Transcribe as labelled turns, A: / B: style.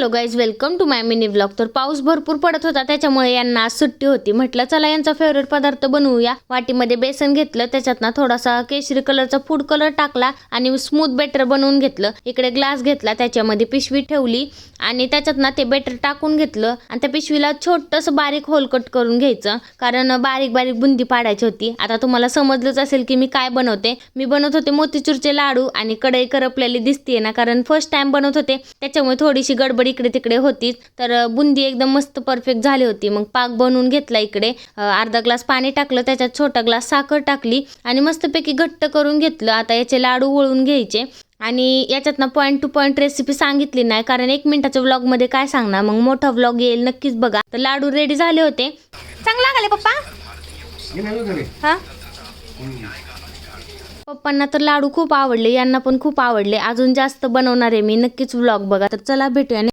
A: Hello guys welcome to my mini blog. तर पाऊस भरपूर पडत होता त्याच्यामुळे यांना आज सुट्टी होती. म्हटलं चला यांचा फेवरेट पदार्थ बनवूया. वाटीमध्ये बेसन घेतलं त्याच्यात ना थोडासा केशरी कलरचा फूड कलर टाकला आणि स्मूथ बेटर बनवून घेतलं. इकडे ग्लास घेतला त्याच्यामध्ये पिशवी ठेवली आणि त्याच्यात ना ते बेटर टाकून घेतलं. आणि त्या पिशवीला छोटंसं बारीक होल कट करून घ्यायचं कारण बारीक बारीक बुंदी पाडायची होती. आता तुम्हाला समजलंच असेल की मी काय बनवते. मी बनवत होते मोतीचूरचे लाडू आणि कढई करपलेली दिसतीये ना कारण फर्स्ट टाइम बनवत होते. त्याच्यामुळे थोडीशी गडबडी इकडे तिकडे होतीच तर बुंदी एकदम मस्त परफेक्ट झाली होती. मग पाक बनवून घेतला इकडे. अर्धा ग्लास पाणी टाकलं त्याच्यात छोटा ग्लास साखर टाकली आणि मस्तपैकी घट्ट करून घेतलं. आता याचे लाडू वळून घ्यायचे. आणि याच्यात ना पॉईंट टू पॉईंट रेसिपी सांगितली नाही कारण एक मिनिटाच्या व्लॉगमध्ये काय सांगणार? मग मोठा व्लॉग येईल नक्कीच बघा. तर लाडू रेडी झाले होते. चांगला आले पप्पा. हा? पप्पांना तर लाडू खूप आवडले यांना पण खूप आवडले. अजून जास्त बनवणार आहे मी. नक्कीच व्लॉग बघा. तर चला भेटूया.